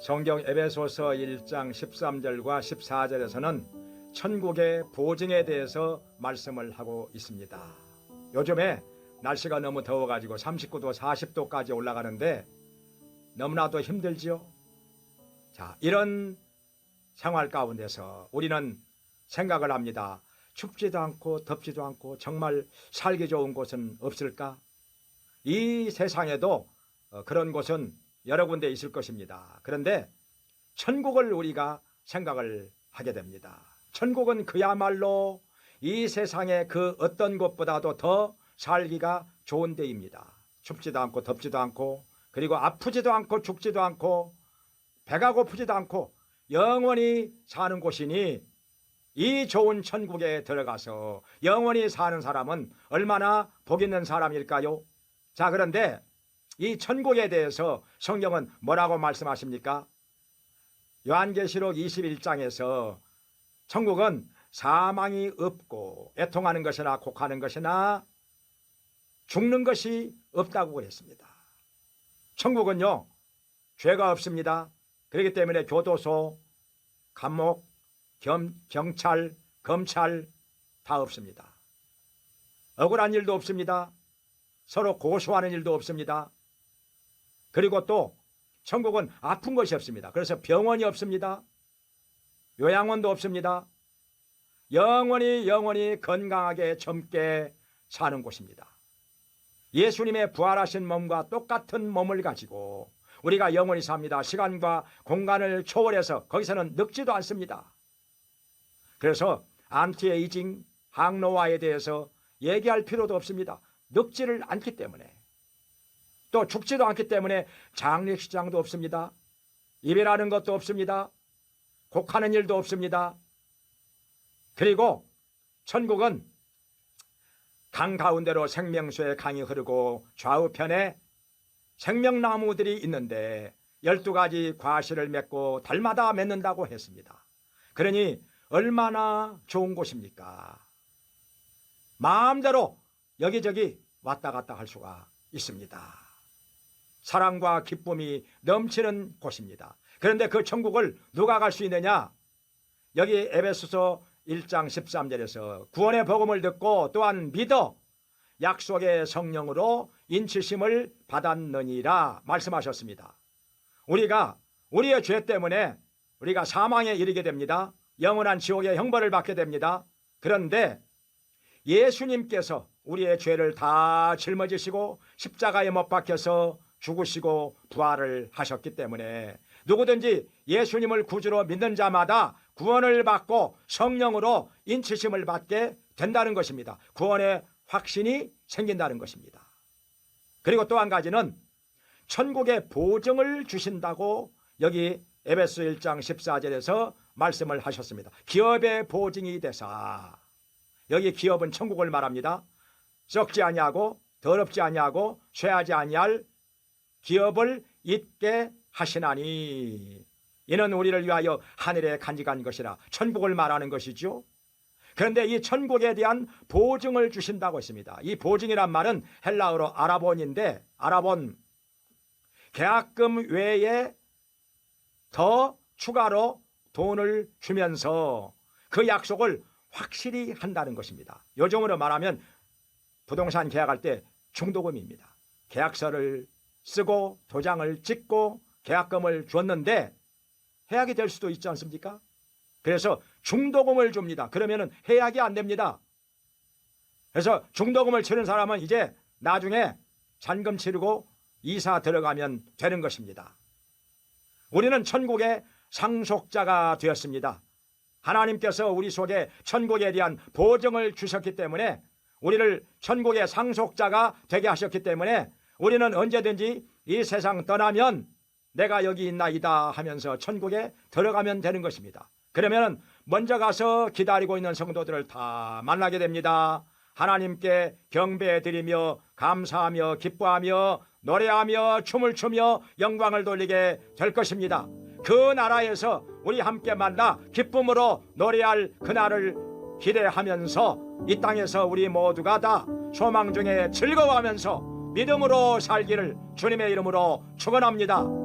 성경 에베소서 1장 13절과 14절에서는 천국의 보증에 대해서 말씀을 하고 있습니다. 요즘에 날씨가 너무 더워가지고 39도, 40도까지 올라가는데 너무나도 힘들지요. 자, 이런 생활 가운데서 우리는 생각을 합니다. 춥지도 않고 덥지도 않고 정말 살기 좋은 곳은 없을까? 이 세상에도 어, 그런 곳은 여러 군데 있을 것입니다. 그런데 천국을 우리가 생각을 하게 됩니다. 천국은 그야말로 이 세상의 그 어떤 곳보다도 더 살기가 좋은 데입니다. 춥지도 않고 덥지도 않고 그리고 아프지도 않고 죽지도 않고 배가 고프지도 않고 영원히 사는 곳이니 이 좋은 천국에 들어가서 영원히 사는 사람은 얼마나 복 있는 사람일까요? 자, 그런데 이 천국에 대해서 성경은 뭐라고 말씀하십니까? 요한계시록 21장에서 천국은 사망이 없고 애통하는 것이나 곡하는 것이나 죽는 것이 없다고 그랬습니다. 천국은요, 죄가 없습니다. 그렇기 때문에 교도소, 감옥, 겸, 경찰, 검찰 다 없습니다. 억울한 일도 없습니다. 서로 고소하는 일도 없습니다. 그리고 또 천국은 아픈 것이 없습니다. 그래서 병원이 없습니다. 요양원도 없습니다. 영원히 영원히 건강하게 젊게 사는 곳입니다. 예수님의 부활하신 몸과 똑같은 몸을 가지고 우리가 영원히 삽니다. 시간과 공간을 초월해서 거기서는 늙지도 않습니다. 그래서 안티에이징, 항노화에 대해서 얘기할 필요도 없습니다. 늙지를 않기 때문에 또 죽지도 않기 때문에 장례식장도 없습니다. 이별하는 것도 없습니다. 곡하는 일도 없습니다. 그리고 천국은 강 가운데로 생명수의 강이 흐르고 좌우편에 생명나무들이 있는데 열두 가지 과실을 맺고 달마다 맺는다고 했습니다. 그러니 얼마나 좋은 곳입니까? 마음대로 여기저기 왔다 갔다 할 수가 있습니다. 사랑과 기쁨이 넘치는 곳입니다. 그런데 그 천국을 누가 갈 수 있느냐? 여기 에베소서 1장 13절에서 구원의 복음을 듣고 또한 믿어 약속의 성령으로 인치심을 받았느니라 말씀하셨습니다. 우리가 우리의 죄 때문에 우리가 사망에 이르게 됩니다. 영원한 지옥의 형벌을 받게 됩니다. 그런데 예수님께서 우리의 죄를 다 짊어지시고 십자가에 못 박혀서 죽으시고 부활을 하셨기 때문에 누구든지 예수님을 구주로 믿는 자마다 구원을 받고 성령으로 인치심을 받게 된다는 것입니다. 구원의 확신이 생긴다는 것입니다. 그리고 또 한 가지는 천국의 보증을 주신다고 여기 에베소 1장 14절에서 말씀을 하셨습니다. 기업의 보증이 되사 여기 기업은 천국을 말합니다. 썩지 아니하고 더럽지 아니하고 쇠하지 아니할 기업을 잊게 하시나니 이는 우리를 위하여 하늘에 간직한 것이라 천국을 말하는 것이죠. 그런데 이 천국에 대한 보증을 주신다고 했습니다. 이 보증이란 말은 헬라어로 아라본인데 아라본 계약금 외에 더 추가로 돈을 주면서 그 약속을 확실히 한다는 것입니다. 요즘으로 말하면 부동산 계약할 때 중도금입니다. 계약서를 쓰고 도장을 찍고 계약금을 줬는데 해약이 될 수도 있지 않습니까? 그래서 중도금을 줍니다. 그러면은 해약이 안 됩니다. 그래서 중도금을 치는 사람은 이제 나중에 잔금 치르고 이사 들어가면 되는 것입니다. 우리는 천국의 상속자가 되었습니다. 하나님께서 우리 속에 천국에 대한 보증을 주셨기 때문에 우리를 천국의 상속자가 되게 하셨기 때문에 우리는 언제든지 이 세상 떠나면 내가 여기 있나이다 하면서 천국에 들어가면 되는 것입니다. 그러면 먼저 가서 기다리고 있는 성도들을 다 만나게 됩니다. 하나님께 경배해 드리며 감사하며 기뻐하며 노래하며 춤을 추며 영광을 돌리게 될 것입니다. 그 나라에서 우리 함께 만나 기쁨으로 노래할 그날을 기대하면서 이 땅에서 우리 모두가 다 소망 중에 즐거워하면서 믿음으로 살기를 주님의 이름으로 축원합니다.